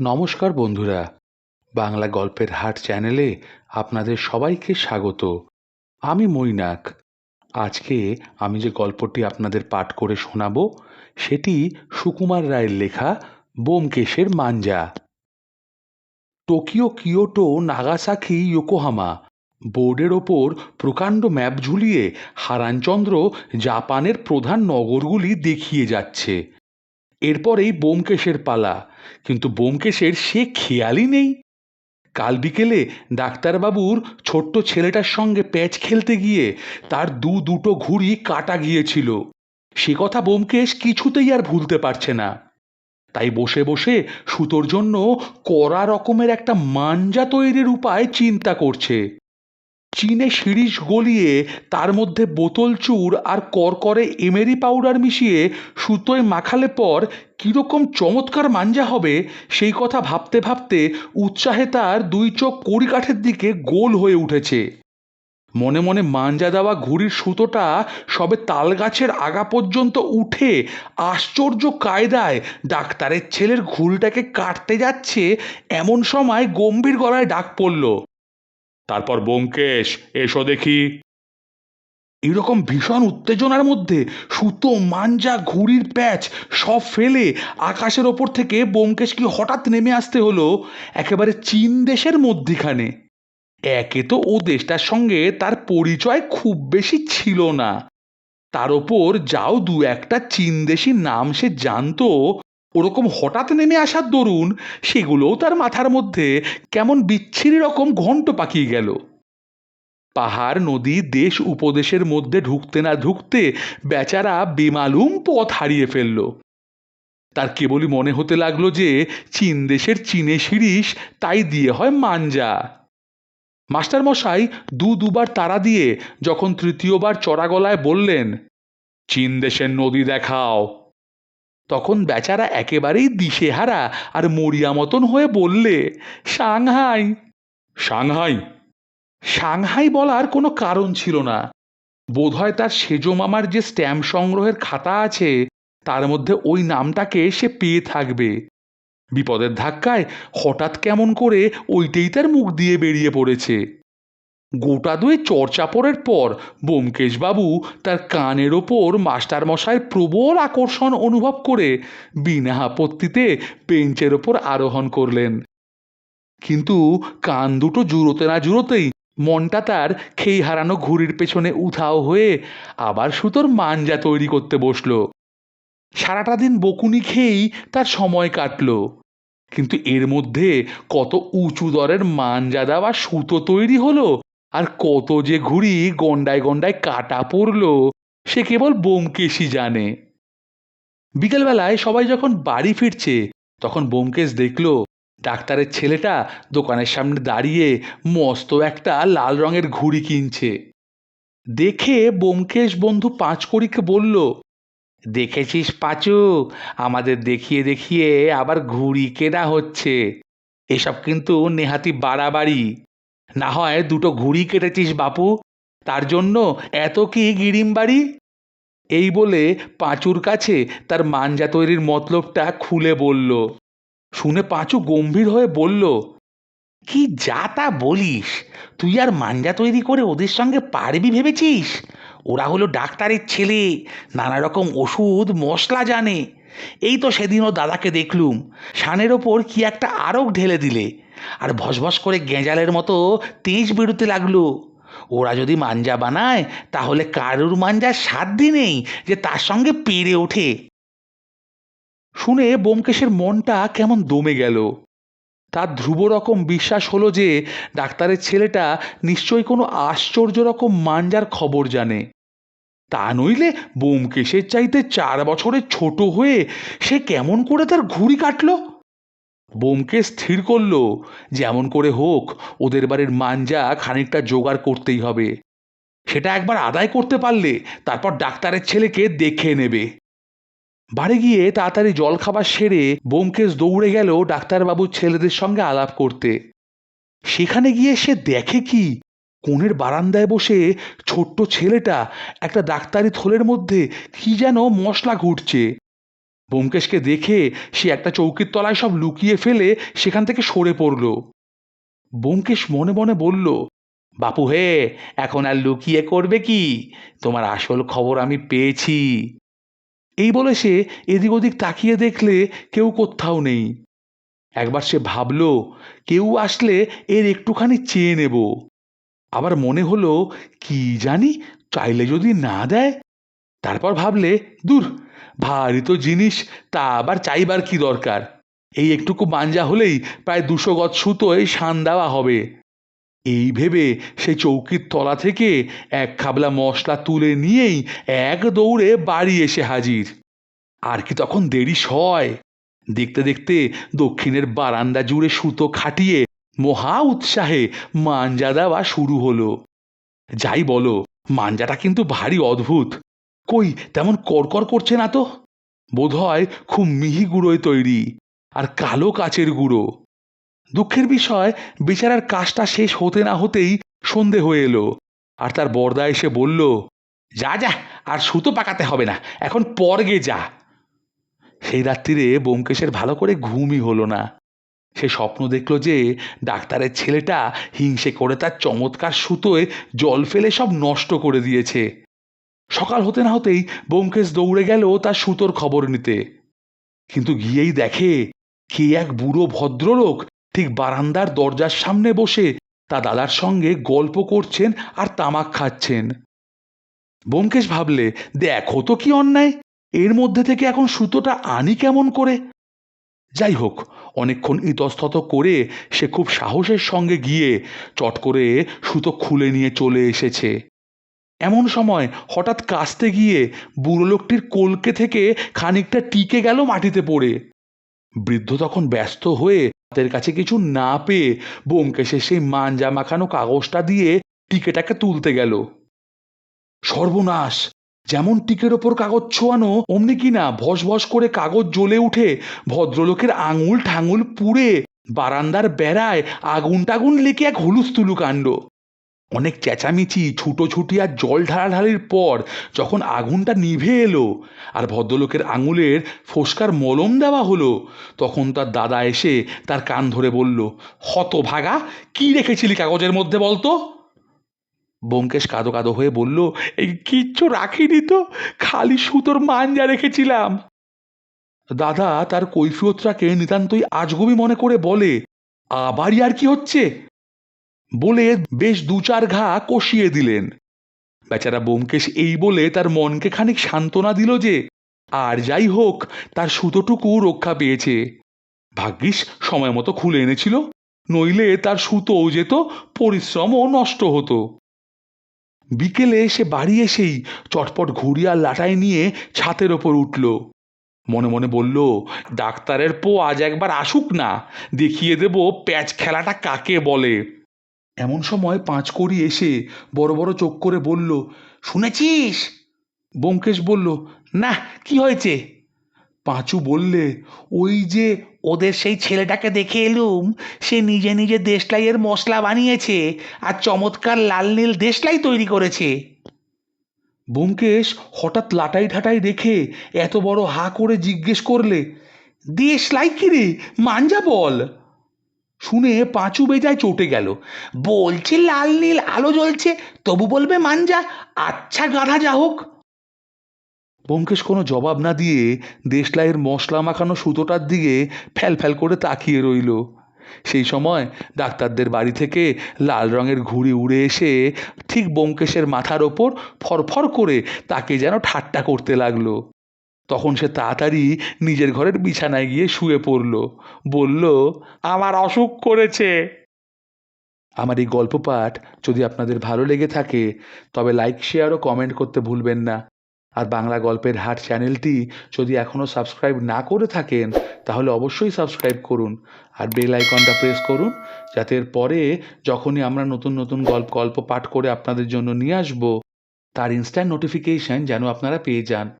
নমস্কার বন্ধুরা। বাংলা গল্পের হাট চ্যানেলে আপনাদের সবাইকে স্বাগত। আমি মৈনাক। আজকে আমি যে গল্পটি আপনাদের পাঠ করে শোনাবো, সেটি সুকুমার রায়ের লেখা বোমকেশের মাঞ্জা। টোকিও, কিয়োটো, নাগাসাকি, ইয়োকোহামা বোর্ডের ওপর প্রকাণ্ড ম্যাপ ঝুলিয়ে হারানচন্দ্র জাপানের প্রধান নগরগুলি দেখিয়ে যাচ্ছে। এরপরেই বোমকেশের পালা। কিন্তু বোমকেশের সে খেয়ালই নেই। কাল বিকেলে ডাক্তারবাবুর ছোট্ট ছেলেটার সঙ্গে প্যাচ খেলতে গিয়ে তার দু দুটো ঘুড়ি কাটা গিয়েছিল। সে কথা বোমকেশ কিছুতেই আর ভুলতে পারছে না। তাই বসে বসে সুতোর জন্য কড়া রকমের একটা মাঞ্জা তৈরির উপায় চিন্তা করছে। চিনে শিরিষ গলিয়ে তার মধ্যে বোতল চুর আর করকরে এমেরি পাউডার মিশিয়ে সুতোয় মাখালে পর কীরকম চমৎকার মাঞ্জা হবে, সেই কথা ভাবতে ভাবতে উৎসাহে তার দুই চোখ কড়িকাঠের দিকে গোল হয়ে উঠেছে। মনে মনে মাঞ্জা দেওয়া ঘুড়ির সুতোটা সবে তাল গাছের আগা পর্যন্ত উঠে আশ্চর্য কায়দায় ডাক্তারের ছেলের ঘুলটাকে কাটতে যাচ্ছে, এমন সময় গম্ভীর গলায় ডাক পড়ল তারপর বোমকেশ, এসো দেখি। এরকম ভীষণ উত্তেজনার মধ্যে সুতো, মাঞ্জা, ঘুড়ির প্যাচ সব ফেলে আকাশের ওপর থেকে বোমকেশকে হঠাৎ নেমে আসতে হলো একেবারে চীন দেশের মধ্যিখানে। একে তো ও দেশটার সঙ্গে তার পরিচয় খুব বেশি ছিল না। তার ওপর যাও দু একটা চীন দেশি নাম সে জানতো ওরকম হঠাৎ নেমে আসার দরুন সেগুলোও তার মাথার মধ্যে কেমন বিচ্ছিরি রকম ঘন্ট পাকিয়ে গেল। পাহাড়, নদী, দেশ উপদেশের মধ্যে ঢুকতে না ঢুকতে বেচারা বেমালুম পথ হারিয়ে ফেলল। তার কেবলই মনে হতে লাগল যে চীন দেশের চীনে শিরিষ, তাই দিয়ে হয় মাঞ্জা। মাস্টারমশাই দু দুবার তারা দিয়ে যখন তৃতীয়বার চড়া গলায় বললেন, চীন দেশের নদী দেখাও। তখন বেচারা একেবারেই দিশেহারা আর মরিয়া মতন হয়ে বললে, সাংহাই। সাংহাই? সাংহাই বলার কোনো কারণ ছিল না। বোধহয় তার সেজো মামার যে স্ট্যাম্প সংগ্রহের খাতা আছে, তার মধ্যে ওই নামটাকে সে পেয়ে থাকবে। বিপদের ধাক্কায় হঠাৎ কেমন করে ওইটাই তার মুখ দিয়ে বেরিয়ে পড়েছে। গোটা দুয়ে চর্চাপড়ের পর বোমকেশবাবু তার কানের ওপর মাস্টারমশাইয়ের প্রবল আকর্ষণ অনুভব করে বিনা আপত্তিতে বেঞ্চের ওপর আরোহণ করলেন। কিন্তু কান দুটো জুড়োতে না জুড়োতেই মনটা তার খেই হারানো ঘুড়ির পেছনে উধাও হয়ে আবার সুতোর মাঞ্জা তৈরি করতে বসল। সারাটা দিন বকুনি খেয়েই তার সময় কাটলো। কিন্তু এর মধ্যে কত উঁচু দরের মাঞ্জা দেওয়া সুতো তৈরি হলো আর কত যে ঘুড়ি গন্ডায় গন্ডায় কাটা পড়ল, সে কেবল বোমকেশই জানে। বিকেলবেলায় সবাই যখন বাড়ি ফিরছে, তখন বোমকেশ দেখল, ডাক্তারের ছেলেটা দোকানের সামনে দাঁড়িয়ে মস্ত একটা লাল রঙের ঘুড়ি কিনছে। দেখে বোমকেশ বন্ধু পাঁচ পাঁচকড়িকে বলল, দেখেছিস পাঁচু? আমাদের দেখিয়ে দেখিয়ে আবার ঘুড়ি কেনা হচ্ছে। এসব কিন্তু নেহাতি বাড়াবাড়ি। না হয় দুটো ঘুড়ি কেটেছিস, বাপু। তার জন্য এত কি গিরিম বাড়ি? এই বলে পাঁচুর কাছে তার মাঞ্জা তৈরির মতলবটা খুলে বলল। শুনে পাঁচু গম্ভীর হয়ে বলল, কি যা তা বলিস? তুই আর মাঞ্জা তৈরি করে ওদের সঙ্গে পারবি ভেবেছিস? ওরা হলো ডাক্তারের ছেলে, নানা রকম ওষুধ, মশলা জানে। এই তো সেদিন ও দাদাকে দেখলুম। সানের ওপর কি একটা আরক ঢেলে দিলে। আর ভসভস করে গেঁজালের মতো তেজ বেরোতে লাগল। ওরা যদি মাঞ্জা বানায়, তাহলে কারুর মাঞ্জার সাত দিনেই যে তার সঙ্গে পেরে ওঠে। শুনে বোমকেশের মনটা কেমন দমে গেল। তার ধ্রুব রকম বিশ্বাস হলো যে ডাক্তারের ছেলেটা নিশ্চয়ই কোনো আশ্চর্য রকম মাঞ্জার খবর জানে। তা নইলে বোমকেশের চাইতে চার বছরের ছোট হয়ে সে কেমন করে তার ঘুড়ি কাটল? বোমকেশ স্থির করল। যেমন করে হোক, ওদের বাড়ির মাঞ্জা খানিকটা জোগাড় করতেই হবে। সেটা একবার আদায় করতে পারলে, তারপর ডাক্তারের ছেলেকে দেখে নেবে। বাড়ি গিয়ে তাড়াতাড়ি জলখাবার সেরে বোমকেশ দৌড়ে গেল ডাক্তারবাবুর ছেলেদের সঙ্গে আলাপ করতে। সেখানে গিয়ে সে দেখে কি? কোণের বারান্দায় বসে ছোট্ট ছেলেটা একটা ডাক্তারি থলের মধ্যে কি যেন মশলা ঘুটছে ব্যোমকেশকে দেখে সে একটা চৌকির তলায় সব লুকিয়ে ফেলে সেখান থেকে সরে পড়ল। ব্যোমকেশ মনে মনে বলল, বাপু হে, এখন আর লুকিয়ে করবে কি? তোমার আসল খবর আমি পেয়েছি। এই বলে সে এদিক ওদিক তাকিয়ে দেখলে কেউ কোথাও নেই। একবার সে ভাবল, কেউ আসলে এর একটুখানি চেয়ে নেব। আবার মনে হলো, কি জানি, চাইলে যদি না দেয় তারপর ভাবলে, দূর, ভারী তো জিনিস, তা আবার চাইবার কি দরকার? এই একটুকু মাঞ্জা হলেই প্রায় দুশো গজ সুতোয় শান দেওয়া হবে। এই ভেবে সে চৌকির তলা থেকে এক খাবলা মশলা তুলে নিয়েই এক দৌড়ে বাড়ি এসে হাজির। আর কি তখন দেরি সয়? দেখতে দেখতে দক্ষিণের বারান্দা জুড়ে সুতো খাটিয়ে মহা উৎসাহে মাঞ্জা দেওয়া শুরু হলো। যাই বলো, মাঞ্জাটা কিন্তু ভারী অদ্ভুত। কই, তেমন করকর করছে না তো? বোধহয় খুব মিহি গুঁড়োয় তৈরি, আর কালো কাচের গুঁড়ো। দুঃখের বিষয়, বেচারার কাজটা শেষ হতে না হতেই সন্ধে হয়ে এলো, আর তার বর্দা এসে বলল, যা যা, আর সুতো পাকাতে হবে না, এখন পরগে যা। সেই রাত্রিরে ব্যোমকেশের ভালো করে ঘুমই হলো না। সে স্বপ্ন দেখল যে ডাক্তারের ছেলেটা হিংসে করে তার চমৎকার সুতোয় জল ফেলে সব নষ্ট করে দিয়েছে। সকাল হতে না হতেই ব্যোমকেশ দৌড়ে গেল তার সুতোর খবর নিতে। কিন্তু গিয়েই দেখে কে এক বুড়ো ভদ্রলোক ঠিক বারান্দার দরজার সামনে বসে তা দাদার সঙ্গে গল্প করছেন আর তামাক খাচ্ছেন। ব্যোমকেশ ভাবলে, দেখো তো কি অন্যায়, এর মধ্যে থেকে এখন সুতোটা আনি কেমন করে? যাই হোক, অনেকক্ষণ ইতস্তত করে সে খুব সাহসের সঙ্গে গিয়ে চট করে সুতো খুলে নিয়ে চলে এসেছে। এমন সময় হঠাৎ কাস্তে গিয়ে বুড়ো লোকটির কলকে থেকে খানিকটা টিকে গেল মাটিতে পড়ে। বৃদ্ধ তখন ব্যস্ত হয়ে হাতের কাছে কিছু না পেয়ে বোমকেশে সেই মাঞ্জা মাখানো কাগজটা দিয়ে টিকেটাকে তুলতে গেল। সর্বনাশ, যেমন টিকের ওপর কাগজ ছোঁয়ানো, অমনি কিনা ভস ভস করে কাগজ জ্বলে উঠে ভদ্রলোকের আঙুল ঠাঙুল পুড়ে বারান্দার বেড়ায় আগুন টাগুন লেগে এক হুলুস্থুলু কাণ্ড। অনেক চেঁচামেচি, ছুটোছুটি আর জল ঢালাঢালির পর যখন আগুনটা নিভে এলো আর ভদ্রলোকের আঙুলের ফোসকার মলম দেওয়া হলো, তখন তার দাদা এসে তার কান ধরে বলল হত ভাগা কি রেখেছিলি কাগজের মধ্যে বলতো? ব্যোমকেশ কাদো কাদো হয়ে বলল, এই কিচ্ছু রাখিনি তো, খালি সুতোর মাঞ্জা রেখেছিলাম। দাদা তার কৈফিয়তটাকে নিতান্তই আজগবি মনে করে বলে, আবারই আর কি হচ্ছে? বলে বেশ দু চার ঘা কষিয়ে দিলেন। বেচারা ব্যোমকেশ এই বলে তার মনকে খানিক সান্ত্বনা দিল যে, আর যাই হোক, তার সুতোটুকু রক্ষা পেয়েছে। ভাগ্যিস, সময় মতো খুলে এনেছিল, নইলে তার সুতোও যেত, পরিশ্রমও নষ্ট হতো। বিকেলে সে বাড়ি এসেই চটপট ঘুরিয়া লাটাই নিয়ে ছাতের ওপর উঠল। মনে মনে বলল, ডাক্তারের পো আজ একবার আসুক না, দেখিয়ে দেব প্যাচ খেলাটা কাকে বলে? এমন সময় পাঁচকড়ি এসে বড় বড় চোখ করে বলল, শুনেছিস? ব্যোমকেশ বলল, না, কি হয়েছে? পাঁচু বললে, ওই যে ওদের সেই ছেলেটাকে দেখে এলুম, সে নিজে নিজে দেশলাইয়ের মশলা বানিয়েছে আর চমৎকার লাল নীল দেশলাই তৈরি করেছে। ব্যোমকেশ হঠাৎ লাটাই ঠাটাই দেখে এত বড় হা করে জিজ্ঞেস করলে, দেশলাই কি রে? মাঞ্জা বল। শুনে পাঁচু বেজায় চটে গেল। বলছে, লাল নীল আলো জ্বলছে, তবু বলবে মাঞ্জা আচ্ছা গাধা যা হোক। ব্যোমকেশ কোনো জবাব না দিয়ে দেশলাইয়ের মশলা মাখানো সুতোটার দিকে ফ্যাল ফ্যাল করে তাকিয়ে রইল। সেই সময় ডাক্তারদের বাড়ি থেকে লাল রঙের ঘুড়ি উড়ে এসে ঠিক ব্যোমকেশের মাথার ওপর ফরফর করে তাকে যেন ঠাট্টা করতে লাগল। তখন সে তাড়াতাড়ি নিজের ঘরের বিছানায় গিয়ে শুয়ে পড়ল। বলল, আমার অসুখ করেছে। আমার এই গল্প পাঠ যদি আপনাদের ভালো লেগে থাকে, তবে লাইক, শেয়ার ও কমেন্ট করতে ভুলবেন না। আর বাংলা গল্পের হাট চ্যানেলটি যদি এখনও সাবস্ক্রাইব না করে থাকেন, তাহলে অবশ্যই সাবস্ক্রাইব করুন। আর বেল আইকনটা প্রেস করুন, যাতে পরে যখনই আমরা নতুন নতুন গল্প গল্প পাঠ করে আপনাদের জন্য নিয়ে আসব, তার ইনস্ট্যান্ট নোটিফিকেশন যেন আপনারা পেয়ে যান।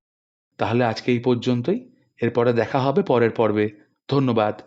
তাহলে আজকে এই পর্যন্তই। এরপরে দেখা হবে পরের পর্বে। ধন্যবাদ।